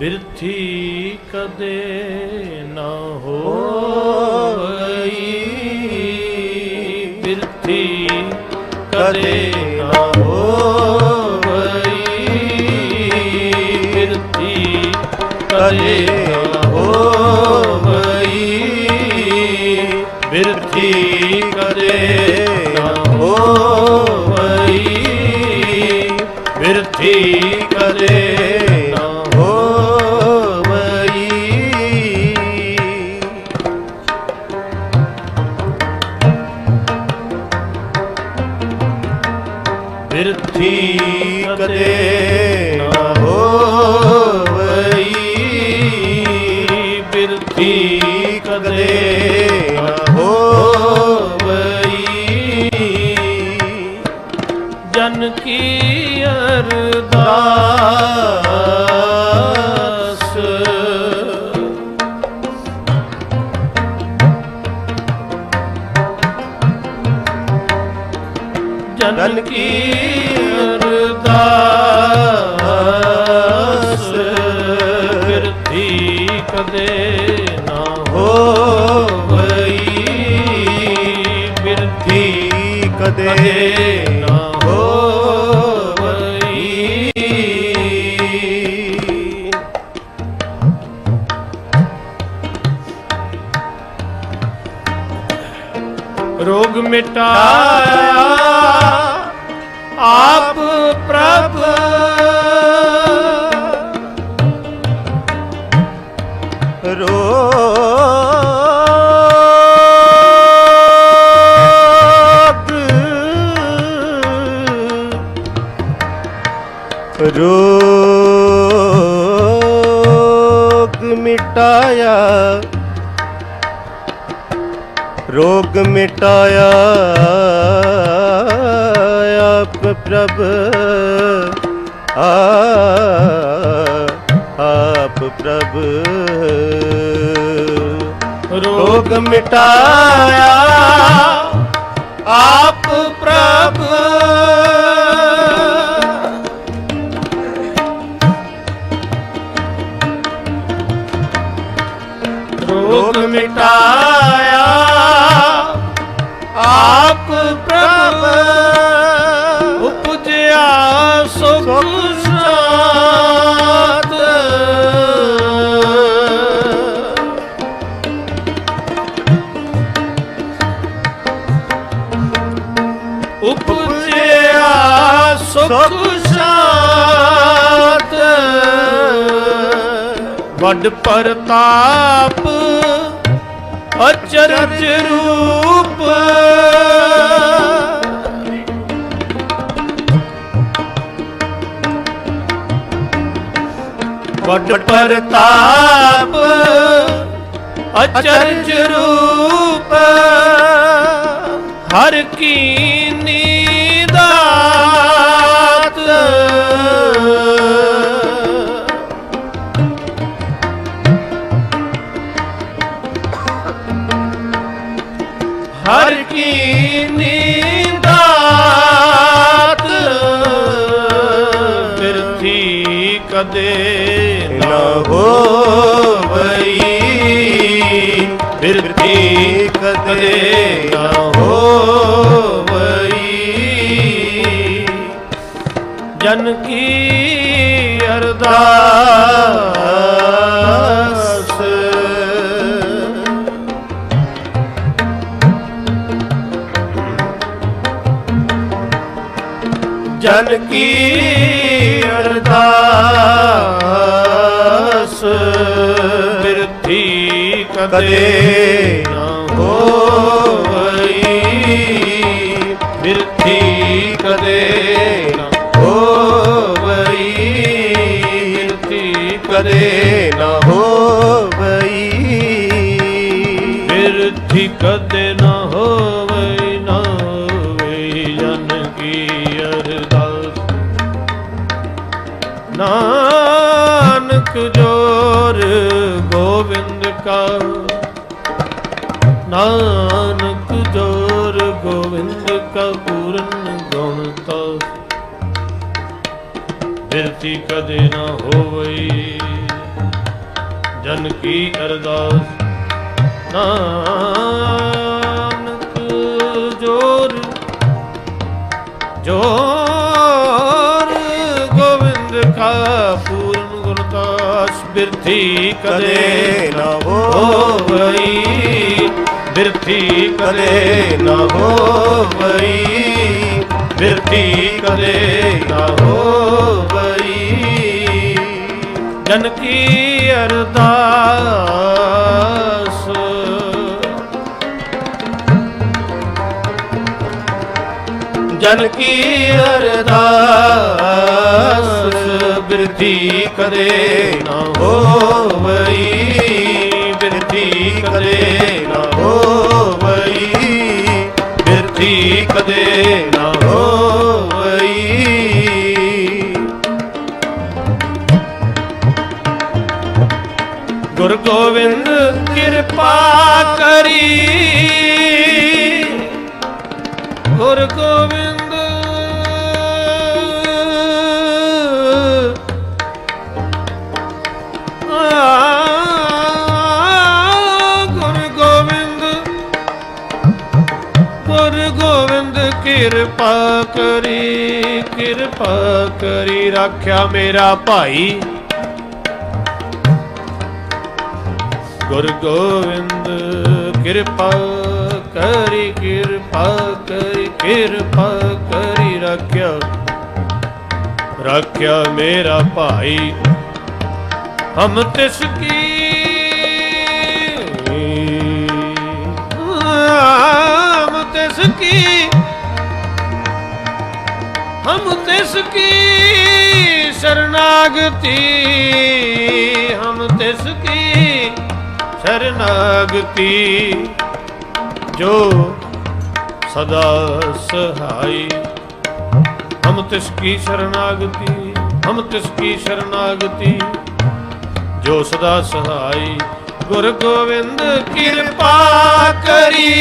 ਬਿਰਥੀ ਕਦੇ ਨਾ ਹੋਈ। ਬਿਰਥੀ ਕਦੇ ਨਾ ਹੋਈ। ਬਿਰਥੀ ਕਦੇ ਨਾ ਹੋਈ। ਬਿਰਥੀ ਕਦੇ ਜਨ ਕੀ ਅਰਦਾਸ? ਬਿਰਥੀ ਕਦੇ ਨਾ ਹੋਵਈ ਬਿਰਥੀ ਕਦੇ ਕਦੇ ਨਾ ਨਾ ਹੋਵਈ। ਰੋਗ ਮਿਟਾਇਆ ਆਪ ਪ੍ਰਭ। ਰੋਗ। ਰੋਗ ਮਿਟਾਇਆ। ਰੋਗ ਮਿਟਾਇਆ। ਪ੍ਰਭ ਆ ਆਪ ਪ੍ਰਭ। ਰੋਗ ਮਿਟਾਇਆ ਆਪ ਸੁਖ ਸਾਤ। ਉਪਜਿਆ ਸੁਖ ਸਾਤ। ਵੱਡ ਪ੍ਰਤਾਪ ਅਚਰਜ ਰੂਪ ਵੱਡ ਪ੍ਰਤਾਪ ਅਚਰਜ ਰੂਪ ਹਰ ਕੀ ਕਦੇ ਨਾ ਹੋਵਈ। ਜਨ ਕੀ ਅਰਦਾਸ? ਜਨ ਕੀ ਅਰਦਾਸ? ਬਿਰਥੀ ਕਦੇ ਨਾਨਕ ਜੋਰ ਗੋਬਿੰਦ ਕਾ। ਨਾਨਕ ਜੋਰ ਗੋਬਿੰਦ ਕਾ ਪੂਰਨ ਗੁਣ ਤਾ। ਬਿਰਤੀ ਕਦੇ ਨਾ ਹੋਵਈ, ਜਨ ਕੀ ਅਰਦਾਸ। ਨਾਨਕ ਜੋਰ ਜੋਰ ਬਿਰਥੀ ਕਦੇ ਨਾ ਹੋਵਈ। ਬਿਰਥੀ ਕਦੇ ਨਾ ਹੋਵਈ। ਬਿਰਥੀ ਕਦੇ ਨਾ ਹੋਵਈ। ਜਨ ਕੀ ਅਰਦਾਸ ਜਨ ਕੀ ਅਰਦਾਸ ਬਿਰਥੀ ਕਦੇ ਨਾ ਹੋ ਗੋਬਿੰਦ ਗੁਰ ਗੋਬਿੰਦ ਗੁਰ ਗੋਬਿੰਦ ਕਿਰਪਾ ਕਰੀ ਕਿਰਪਾ ਕਰੀ ਰੱਖਿਆ ਮੇਰਾ ਭਾਈ। ਗੁਰ ਗੋਬਿੰਦ ਕਿਰਪਾ ਕਰੀ ਕਿਰਪਾ ਕਰੀ ਕਿਰਪਾ ਕਰੀ ਰੱਖਿਆ। ਰੱਖਿਆ ਮੇਰਾ ਭਾਈ। ਹਮ ਤਿਸ ਕੀ? ਹਮ ਤਿਸ ਕੀ? ਹਮ ਤਿਸ ਕੀ? ਸ਼ਰਨਾਗਤੀ। ਹਮ ਤਿਸ ਕੀ? ਸ਼ਰਨਾਗਤੀ। ਜੋ ਸਦਾ ਸਹਾਈ। ਹਮ ਤਿਸ ਕੀ ਸ਼ਰਨਾਗਤੀ, ਹਮ ਤਿਸ ਕੀ ਸ਼ਰਨਾਗਤੀ, ਜੋ ਸਦਾ ਸਹਾਈ। ਗੁਰ ਗੋਬਿੰਦ ਕਿਰਪਾ ਕਰੀ।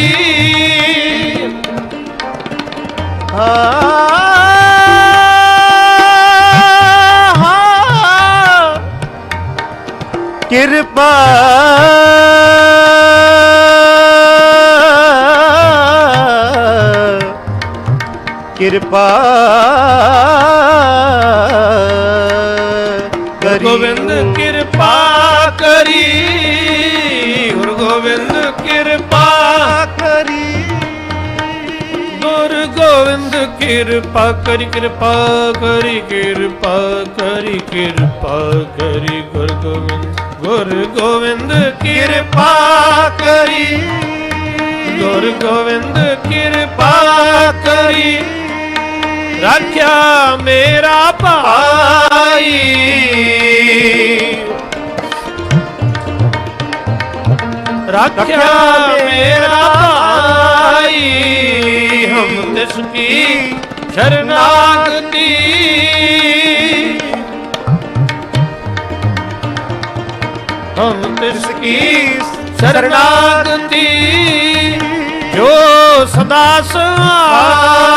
ਕਿਰਪਾ ਕਿਰਪਾ। ਗੁਰ ਗੋਬਿੰਦ ਕਿਰਪਾ ਕਰੀ। ਗੁਰ ਗੋਬਿੰਦ ਕਿਰਪਾ ਕਰੀ। ਗੁਰ ਗੋਬਿੰਦ ਕਿਰਪਾ ਕਰੀ ਕਿਰਪਾ ਕਰੀ ਕਿਰਪਾ ਕਰੀ ਕਿਰਪਾ ਕਰੀ। ਗੁਰ ਗੋਬਿੰਦ ਗੁਰ ਗੋਬਿੰਦ ਕਿਰਪਾ ਕਰੀ। ਗੁਰ ਗੋਬਿੰਦ ਕਿਰਪਾ ਕਰੀ। ਰੱਖਿਆ ਮੇਰਾ ਭਾਈ। ਰੱਖਿਆ ਮੇਰਾ ਭਾਈ। ਹਮ ਤਿਸ ਕੀ ਸ਼ਰਨਾਗਤੀ। ਹਮ ਤਿਸ ਕੀ ਸ਼ਰਨਾਗਤੀ। ਸਦਾ ਸਹਾਈ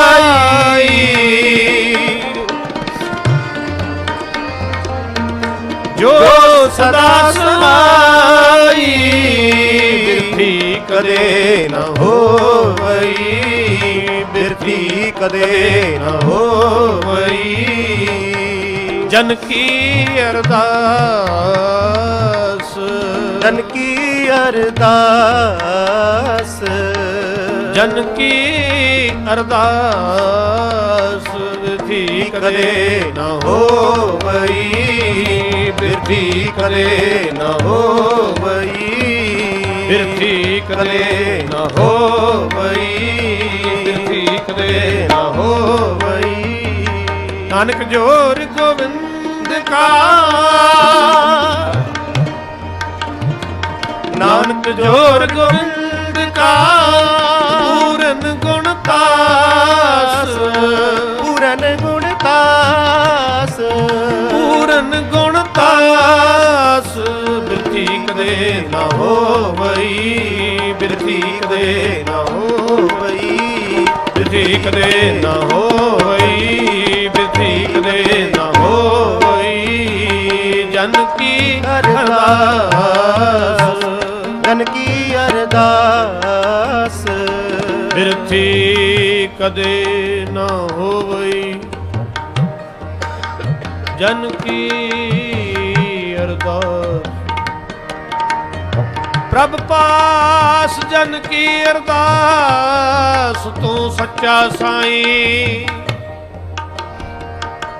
ਜੋ ਸਦਾ ਸਹਾਈ ਬਿਰਥੀ ਕਦੇ ਨਾ ਹੋਵਈ। ਬਿਰਥੀ ਕਦੇ ਨਾ ਹੋਵਈ। ਜਨ ਕੀ ਅਰਦਾਸ? ਜਨ ਕੀ ਅਰਦਾਸ? ਜਨ ਕੀ ਅਰਦਾਸ ਬਿਰਥੀ ਕਦੇ ਨਾ ਹੋਵਈ ਬਿਰਥੀ ਕਦੇ ਨਾ ਹੋਵਈ ਬਿਰਥੀ ਕਦੇ ਨਾ ਹੋਵਈ ਬਿਰਥੀ ਕਦੇ ਨਾ ਹੋਵਈ। ਨਾਨਕ ਜੋਰ ਗੋਬਿੰਦ ਕਾ। ਨਾਨਕ ਜੋਰ ਗੋਬਿੰਦ ਕਾ। ਕਦੇ ਨਾ ਹੋਵਈ ਬਿਰਥੀ ਕਦੇ ਨਾ ਹੋਵਈ ਜਨ ਕੀ ਅਰਦਾਸ? ਜਨ ਕੀ ਅਰਦਾਸ? ਬਿਰਥੀ ਕਦੇ ਨਾ ਹੋਵਈ ਜਨ ਕੀ ਅਰਦਾਸ? ਪ੍ਰਭ ਪਾਸ ਜਨ ਕੀ ਅਰਦਾਸ, ਤੂੰ ਸੱਚਾ ਸਾਈਂ।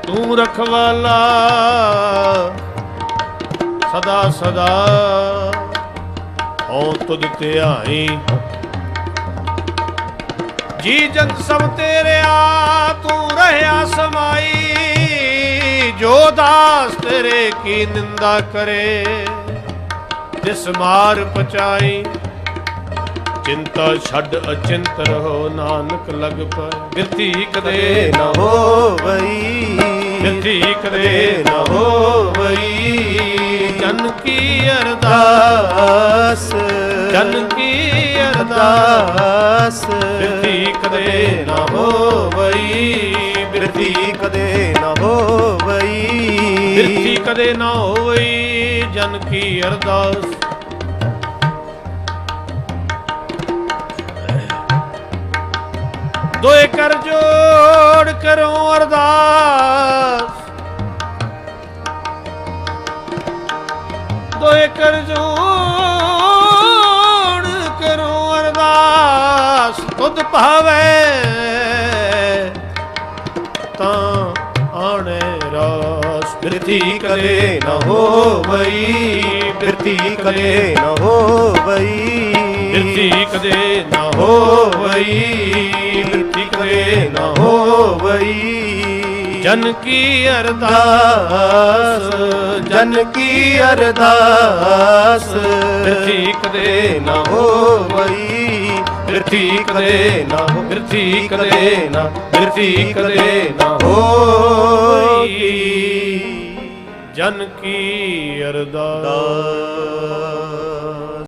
ਤੂੰ ਰਖਵਾਲਾ, ਸਦਾ ਸਦਾ ਹਉ ਤੁਧ ਧਿਆਈ। ਜੀ ਜੰਤ ਸਭ ਤੇਰਿਆ ਤੂੰ ਰਹਿਆ ਸਮਾਈ। ਜੋ ਦਾਸ ਤੇਰੇ ਕੀ ਨਿੰਦਾ ਕਰੇ। ਤਿਸ ਮਾਰ ਪਚਾਈ ਚਿੰਤਾ ਛੱਡ ਅਚਿੰਤ ਰਹੋ ਨਾਨਕ ਲਗ ਪਏ। ਬਿਰਤੀ ਕਦੇ ਕਦੇ ਨਾ ਨ ਹੋਵਈ ਬਿਰਤੀ ਕਦੇ ਨਾ ਨਾ ਹੋਵਈ। ਜਨ ਕੀ ਅਰਦਾਸ ਅਰਦਾਸ ਜਨ ਕੀ ਅਰਦਾਸ ਬਿਰਤੀ ਕਦੇ ਨਾ ਹੋਵਈ। ਬਿਰਤੀ ਕਦੇ ਨ ਹੋਵਈ ਬਿਰਤੀ ਕਦੇ ਨਾ ਹੋਵਈ। ਜਨ ਕੀ ਅਰਦਾਸ ਦੋਏ ਕਰ ਜੋੜ ਕਰੋ ਅਰਦਾਸ। ਦੋਏ ਕਰ ਜੋੜ ਕਰੋ ਅਰਦਾਸ। ਤੁਧ ਭਾਵੇ ਤਾਂ ਆਣੇ ਰਾਸ। ਬਿਰਤੀ ਕਦੇ ਨ ਹੋਵਈ ਬਿਰਤੀ ਕਦੇ ਨ ਹੋਵਈ ਬਿਰਤੀ ਕਦੇ ਨਾ ਹੋਵਈ ਬਿਰਤੀ ਕਦੇ ਨਾ ਨ ਹੋਵਈ। ਜਨ ਕੀ ਅਰਦਾਸ ਅਰਦਾਸ ਜਨ ਕੀ ਅਰਦਾਸ ਬਿਰਤੀ ਕਦੇ ਨਾ ਹੋਵਈ ਬਿਰਤੀ ਕਦੇ ਨਾ ਹੋ ਬਿਰਤੀ ਕਦੇ ਨਾ ਬਿਰਤੀ ਕਦੇ ਨਾ ਹੋਈ ਜਨ ਕੀ ਅਰਦਾਸ।